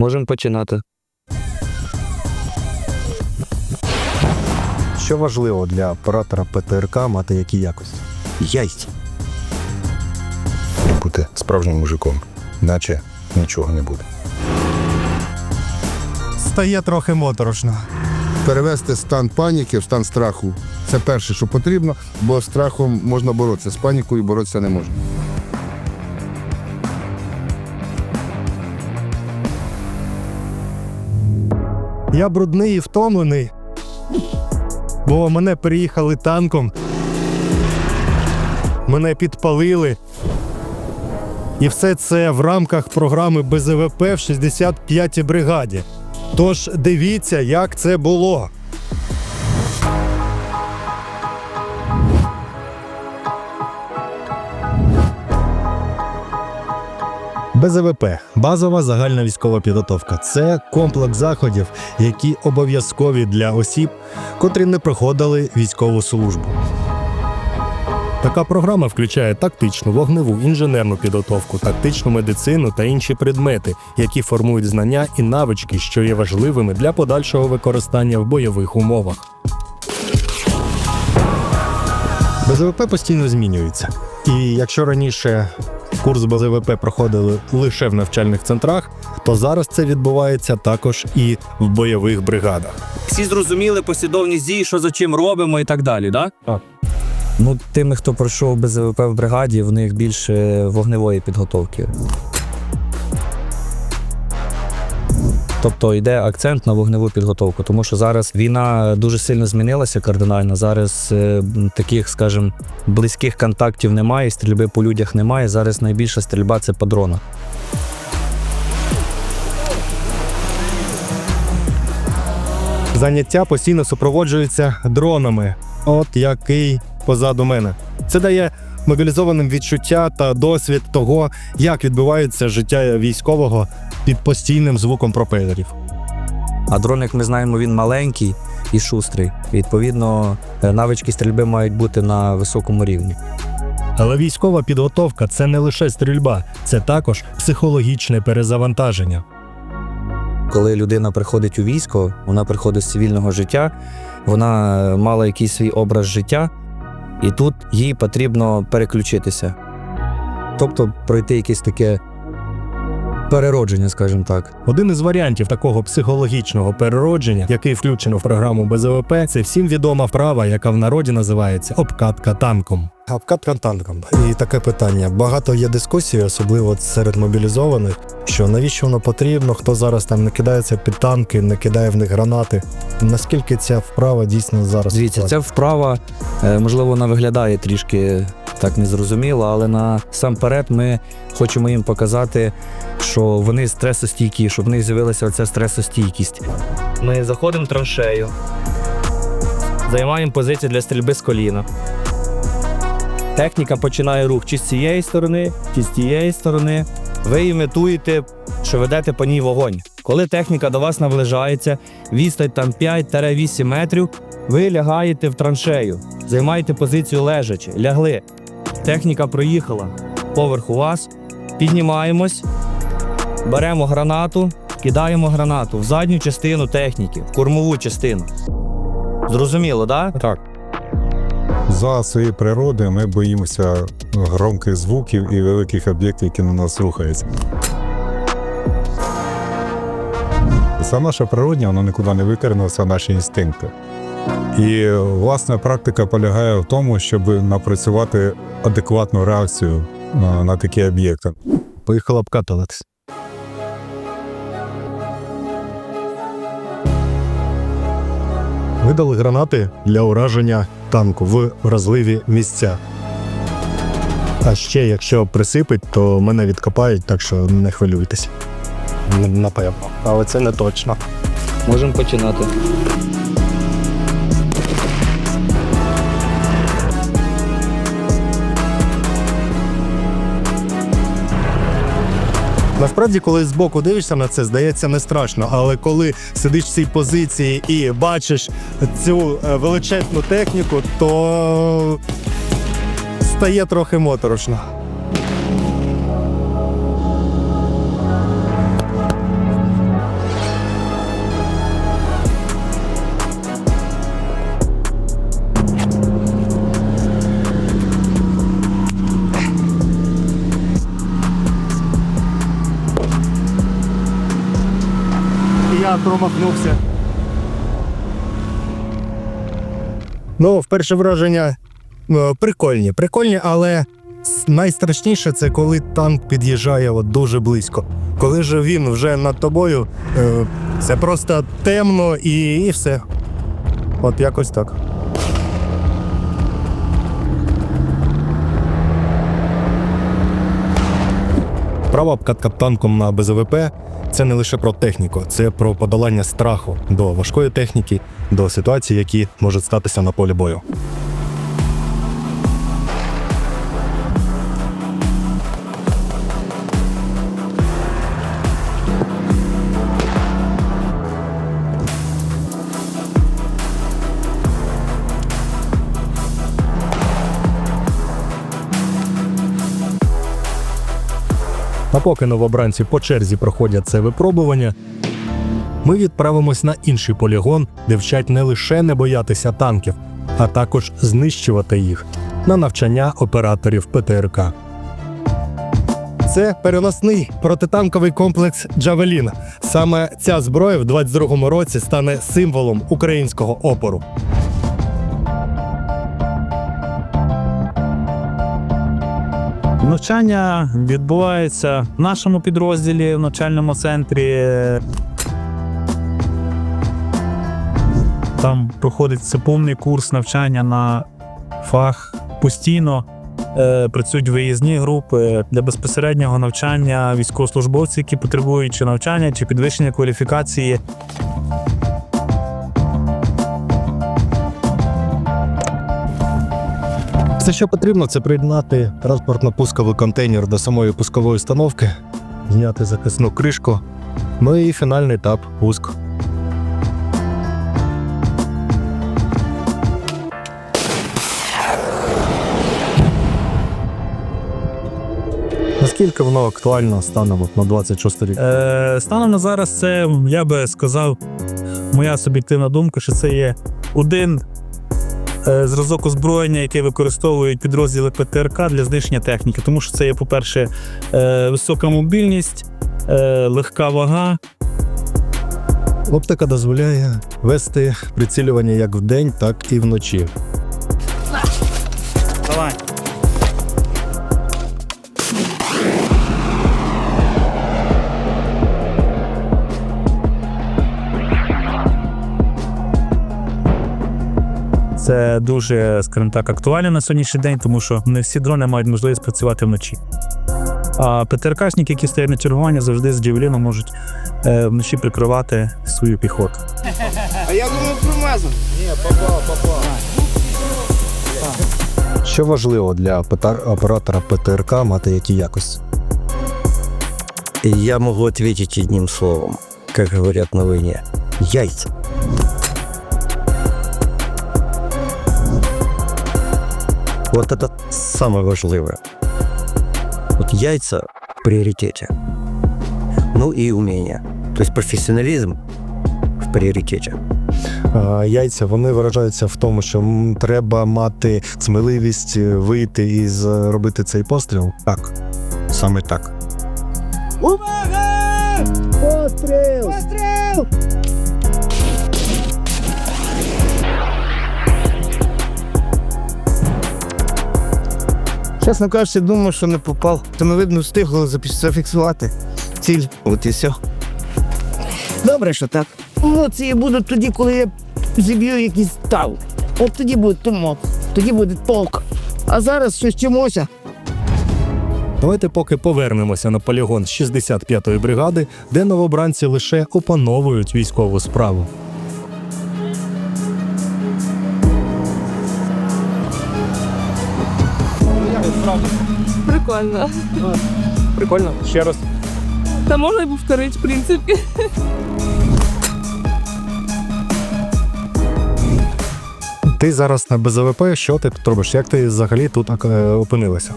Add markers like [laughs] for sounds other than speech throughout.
Можемо починати. Що важливо для оператора ПТРК мати які якості? Яйсть. бути справжнім мужиком, наче нічого не буде. Стає трохи моторошно. перевести стан паніки в стан страху. Це перше, що потрібно, бо з страхом можна боротися. З панікою боротися не можна. Я брудний і втомлений, бо мене переїхали танком. Мене підпалили. І все це в рамках програми БЗВП в 65-й бригаді. Тож дивіться, як це було. БЗВП базова загальна військова підготовка. Це комплекс заходів, які обов'язкові для осіб, котрі не проходили військову службу. Така програма включає тактичну, вогневу, інженерну підготовку, тактичну медицину та інші предмети, які формують знання і навички, що є важливими для подальшого використання в бойових умовах. БЗВП постійно змінюється. І якщо раніше курс БЗВП проходили лише в навчальних центрах, то зараз це відбувається також і в бойових бригадах. Всі зрозуміли послідовність дій, що за чим робимо і так далі, так? Ну, тими, хто пройшов БЗВП в бригаді, в них більше вогневої підготовки. Тобто йде акцент на вогневу підготовку, тому що зараз війна дуже сильно змінилася кардинально. Зараз е, таких, скажімо, близьких контактів немає, стрільби по людях немає. Зараз найбільша стрільба це по дронах. Заняття постійно супроводжуються дронами, от який позаду мене. Це дає мобілізованим відчуття та досвід того, як відбувається життя військового під постійним звуком пропелерів. А дрон, як ми знаємо, він маленький і шустрий. Відповідно, е, навички стрільби мають бути на високому рівні. Але військова підготовка це не лише стрільба, це також психологічне перезавантаження. Коли людина приходить у військо, вона приходить з цивільного життя, вона е, мала якийсь свій образ життя, і тут їй потрібно переключитися. Тобто пройти якесь таке переродження, скажімо так. Один із варіантів такого психологічного переродження, який включено в програму БЗВП, це всім відома вправа, яка в народі називається обкатка танком. Обкатка танком. І таке питання. Багато є дискусій, особливо серед мобілізованих, що навіщо воно потрібно, хто зараз там не кидається під танки, не кидає в них гранати. Наскільки ця вправа дійсно зараз? Дивіться, ця вправа, е, можливо, вона виглядає трішки так незрозуміло, але насамперед ми хочемо їм показати, що вони стресостійкі, щоб в них з'явилася оця стресостійкість. Ми заходимо в траншею, займаємо позицію для стрільби з коліна. Техніка починає рух чи з цієї сторони, чи з тієї сторони. Ви імітуєте, що ведете по ній вогонь. Коли техніка до вас наближається, відстань там 5-8 метрів, ви лягаєте в траншею, займаєте позицію лежачи, лягли. Техніка проїхала поверху вас, піднімаємось, беремо гранату, кидаємо гранату в задню частину техніки, в кормову частину. Зрозуміло, так? Так. За своєї природи ми боїмося громких звуків і великих об'єктів, які на нас рухаються. Це наша природня, воно нікуди не викоренилося, наші інстинкти. І власна практика полягає в тому, щоб напрацювати адекватну реакцію на, на такі об'єкти. Поїхала обкатуватись. Видали гранати для ураження танку в вразливі місця. А ще, якщо присипить, то мене відкопають, так що не хвилюйтесь. Напевно. Але це не точно. Можемо починати. Насправді, коли збоку дивишся на це, здається не страшно. Але коли сидиш в цій позиції і бачиш цю е, величезну техніку, то стає трохи моторошно. Промахнувся. Ну, вперше враження е, прикольні, прикольні, але найстрашніше це коли танк під'їжджає от дуже близько. Коли ж він вже над тобою, е, це просто темно і, і все. От якось так. Права обкатка танком на БЗВП це не лише про техніку, це про подолання страху до важкої техніки, до ситуацій, які можуть статися на полі бою. А поки новобранці по черзі проходять це випробування, ми відправимось на інший полігон, де вчать не лише не боятися танків, а також знищувати їх на навчання операторів ПТРК. Це переносний протитанковий комплекс Джавелін. Саме ця зброя в 22-му році стане символом українського опору. Навчання відбувається в нашому підрозділі в навчальному центрі. Там проходиться повний курс навчання на фах постійно. Е, працюють виїзні групи для безпосереднього навчання військовослужбовців, які потребують чи навчання, чи підвищення кваліфікації. Все, що потрібно, це приєднати транспортно-пусковий контейнер до самої пускової установки, зняти захисну кришку, ну і фінальний етап пуск. Наскільки воно актуально станом на 26 рік? Е, станом на зараз, це я би сказав, моя суб'єктивна думка, що це є один зразок озброєння, яке використовують підрозділи ПТРК для знищення техніки. Тому що це є, по-перше, е, висока мобільність, е, легка вага. Оптика дозволяє вести прицілювання як вдень, так і вночі. Давай. Це дуже, скажімо так, актуально на сьогоднішній день, тому що не всі дрони мають можливість працювати вночі. А ПТРКшники, які стоять на чергування, завжди з джевеліном можуть е, вночі прикривати свою піхоту. Що важливо для оператора ПТРК мати які якості? Я могу ответить одним словом, как говорят на войне. Яйца. Вот это самое важливое. Вот яйца в приоритете. Ну и умение. То есть профессионализм в приоритете. Яйця вони виражаються в тому, що треба мати сміливість е, вийти і зробити цей постріл. Так, саме так. Чесно кажучи, думав, що не попав. То ми видно встигли зафіксувати ціль. От і все. Добре, що так. Емоції будуть тоді, коли я зіб'ю якийсь тал. От тоді буде тумок, тоді буде толк. А зараз щось вчимося. Давайте поки повернемося на полігон 65-ї бригади, де новобранці лише опановують військову справу. Прикольно. Прикольно, ще раз. Та можна і повторити, в принципі. Ти зараз на БЗВП, що ти тут робиш? Як ти взагалі тут е, опинилася?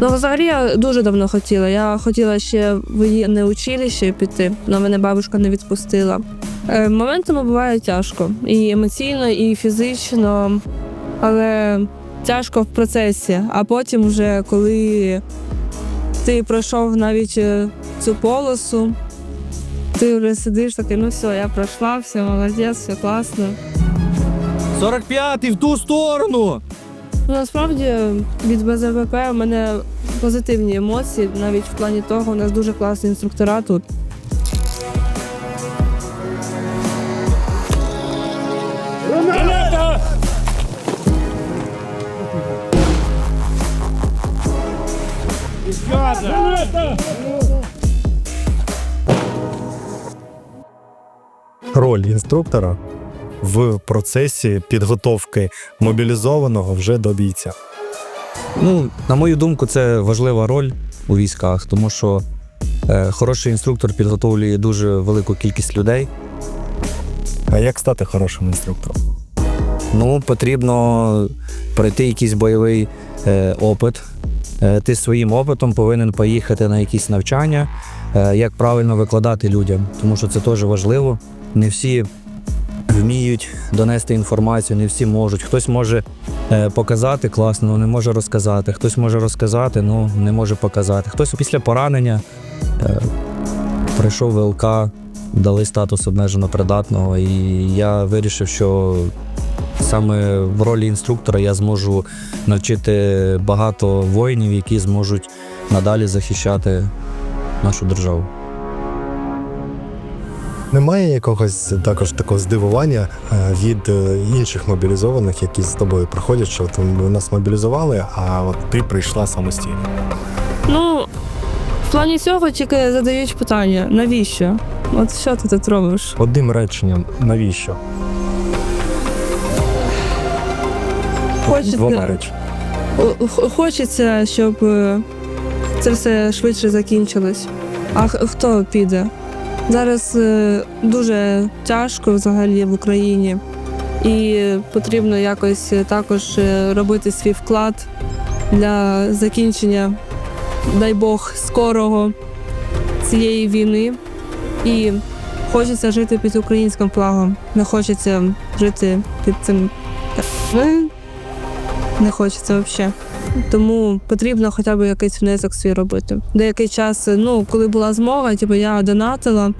Ну, взагалі я дуже давно хотіла. Я хотіла ще в воєнне училище піти, але мене бабушка не відпустила. Е, Моментами буває тяжко. І емоційно, і фізично, але тяжко в процесі. А потім, вже коли ти пройшов навіть е, цю полосу, Ти вже сидиш такий, ну все, я пройшла, все, молодець, все класно. 45-й в ту сторону! Ну, насправді від БЗВП у мене позитивні емоції, навіть в плані того, у нас дуже класний інструктора тут. Роль інструктора в процесі підготовки мобілізованого вже до бійця. Ну, на мою думку, це важлива роль у військах, тому що е, хороший інструктор підготовлює дуже велику кількість людей. А як стати хорошим інструктором? Ну, потрібно пройти якийсь бойовий е, опит. Е, ти своїм опитом повинен поїхати на якісь навчання, е, як правильно викладати людям, тому що це теж важливо. Не всі вміють донести інформацію, не всі можуть. Хтось може е, показати класно, але не може розказати. Хтось може розказати, ну не може показати. Хтось після поранення прийшов ВЛК, дали статус обмежено придатного, і я вирішив, що саме в ролі інструктора я зможу навчити багато воїнів, які зможуть надалі захищати нашу державу. Немає якогось також такого здивування е, від е, інших мобілізованих, які з тобою приходять, що ви нас мобілізували, а от ти прийшла самостійно. Ну, в плані цього тільки задають питання, навіщо? От що ти тут робиш? Одним реченням, навіщо? Хочеться, Двома реченнями. Хочеться, щоб е, це все швидше закінчилось. А х- хто піде? Зараз е, дуже тяжко взагалі в Україні, і потрібно якось е, також е, робити свій вклад для закінчення, дай Бог, скорого цієї війни. І хочеться жити під українським флагом. Не хочеться жити під цим. Не хочеться взагалі. Тому потрібно хоча б якийсь внесок свій робити. Деякий час, ну, коли була змога, типу, я донатила,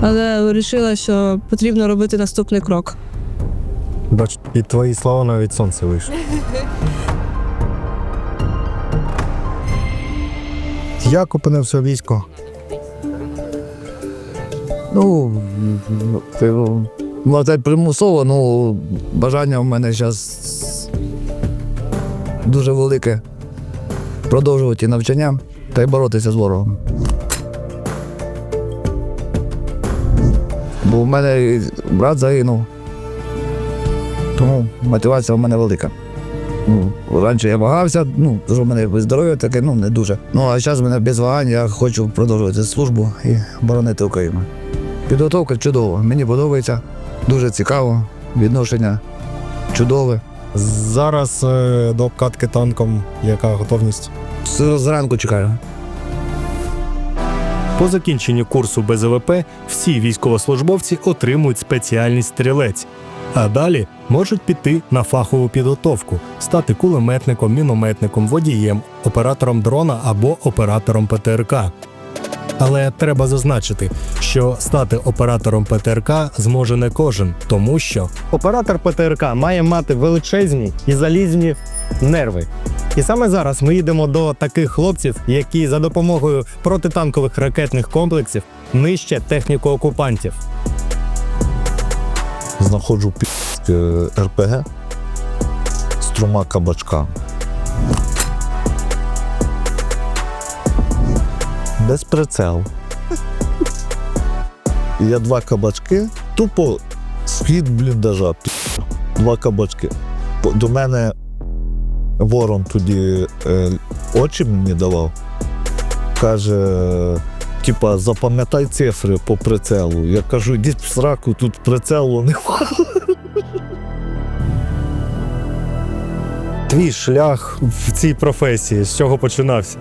але вирішила, що потрібно робити наступний крок. Бач, і твої слова навіть сонце вийшло. [laughs] Як опинився у війську? Ну, ти, ну, це примусово, ну, бажання в мене зараз дуже велике продовжувати навчання та й боротися з ворогом. Бо в мене брат загинув. Тому мотивація в мене велика. Ну, раніше я вагався, ну, що в мене здоров'я таке, ну, не дуже. Ну, а зараз в мене без вагань, я хочу продовжувати службу і боронити Україну. Підготовка чудова. Мені подобається. Дуже цікаво. Відношення чудове. Зараз е, до обкатки танком яка готовність? З- Зранку чекаю. По закінченню курсу БЗВП всі військовослужбовці отримують спеціальність стрілець, а далі можуть піти на фахову підготовку, стати кулеметником, мінометником, водієм, оператором дрона або оператором ПТРК. Але треба зазначити, що стати оператором ПТРК зможе не кожен, тому що Оператор ПТРК має мати величезні і залізні нерви. І саме зараз ми їдемо до таких хлопців, які за допомогою протитанкових ракетних комплексів нищать техніку окупантів. знаходжу під РПГ з трьома Без прицелу. Я два кабачки, тупо схід бліндажа. Два кабачки. До мене ворон тоді е, очі мені давав. Каже, типа, запам'ятай цифри по прицелу. Я кажу, йдіть в сраку, тут прицелу немає. твій шлях в цій професії з чого починався?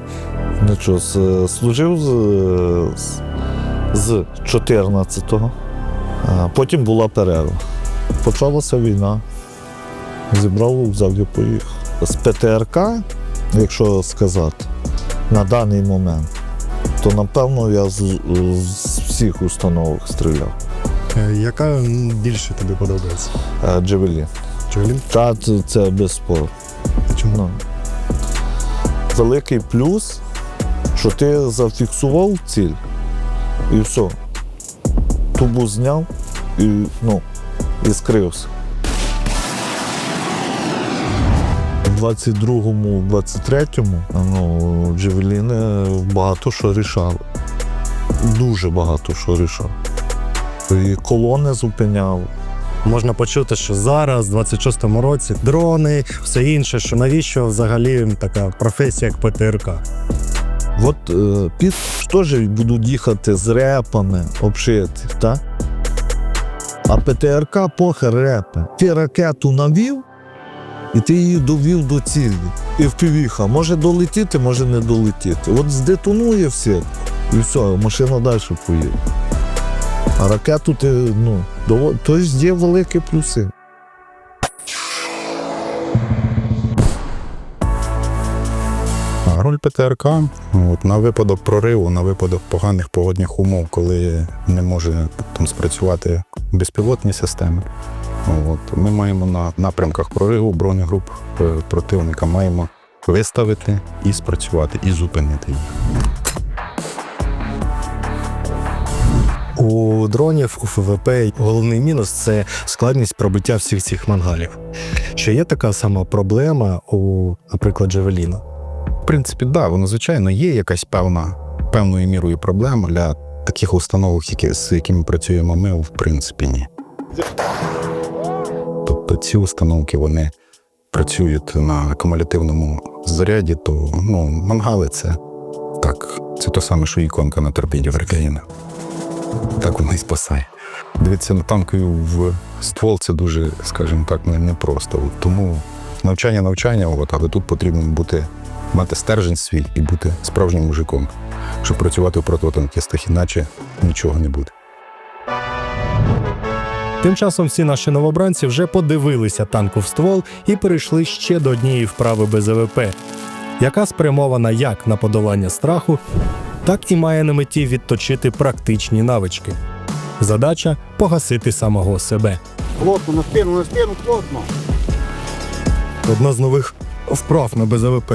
Ну що, служив з, з, з 14-го, а потім була перерва. Почалася війна. Зібрав, взяв і поїхав. З ПТРК, якщо сказати, на даний момент, то напевно я з, з всіх установок стріляв. Е, Яка більше тобі подобається? Е, Джевелін. Джевелін? Та це- це без спору. Чому? Ну. Великий плюс, що ти зафіксував ціль і все. Тубу зняв і, ну, і скрився. У 22-му, 23-му ну, Джевеліни багато що рішали. Дуже багато що рішав. І колони зупиняв. Можна почути, що зараз, в 26-му році, дрони, все інше, що навіщо взагалі така професія, як ПТРК? От е, під теж будуть їхати з репами обшити, так? А ПТРК похер репи. Ти ракету навів, і ти її довів до цілі. І впівіха може долетіти, може не долетіти. От здетонує все, і все, машина далі поїде. А ракету ти, ну, то є великі плюси. Роль ПТРК от, на випадок прориву, на випадок поганих погодних умов, коли не може там спрацювати безпілотні системи. От, ми маємо на напрямках прориву бронегруп е, противника маємо виставити і спрацювати, і зупинити їх. У дронів, у ФВП головний мінус це складність пробиття всіх цих мангалів. Чи є така сама проблема у, наприклад, Джавеліна? Принципі, да, воно звичайно є якась певна певною мірою проблема для таких установок, які, з якими працюємо ми, в принципі, ні. Тобто ці установки вони працюють на акумулятивному заряді, то ну, мангали це так, це те саме, що іконка на торпіді в ракеїна. Так воно і спасає. Дивитися на танкові в ствол це дуже, скажімо так, непросто. Тому навчання навчання, але тут потрібно бути мати стержень свій і бути справжнім мужиком, щоб працювати в прототанкістах, іначе нічого не буде. Тим часом всі наші новобранці вже подивилися танку в ствол і перейшли ще до однієї вправи без АВП, яка спрямована як на подолання страху, так і має на меті відточити практичні навички. Задача погасити самого себе. Плотно, на спину, на спину, плотно. Одна з нових вправ на БЗВП.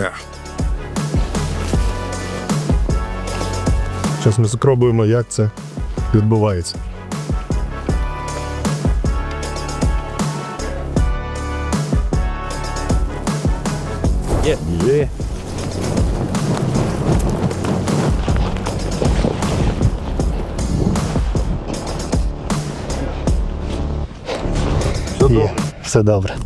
Зараз ми спробуємо, як це відбувається. Є. Є. Є. Все добре.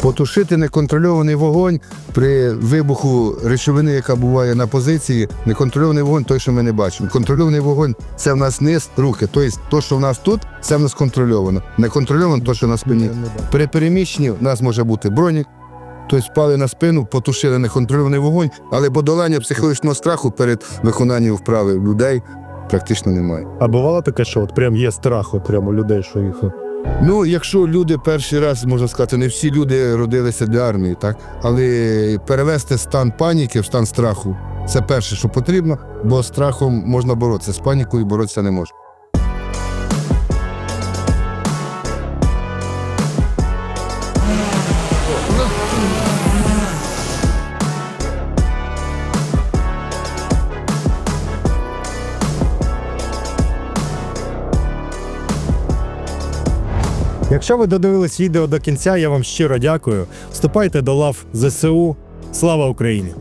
Потушити неконтрольований вогонь при вибуху речовини, яка буває на позиції. Неконтрольований вогонь той, що ми не бачимо. Контрольований вогонь це в нас низ, руки. Тобто, то, що в нас тут, це в нас контрольовано. Неконтрольовано то, що на спині. При переміщенні в нас може бути бронік. Тобто впали на спину, потушили неконтрольований вогонь, але подолання психологічного страху перед виконанням вправи людей практично немає. А бувало таке, що от прям є страх от прямо у людей, що їх. Ну, якщо люди перший раз, можна сказати, не всі люди родилися для армії, так? Але перевести стан паніки в стан страху це перше, що потрібно, бо страхом можна боротися, з панікою боротися не можна. Якщо ви додивились відео до кінця, я вам щиро дякую. Вступайте до лав ЗСУ. Слава Україні!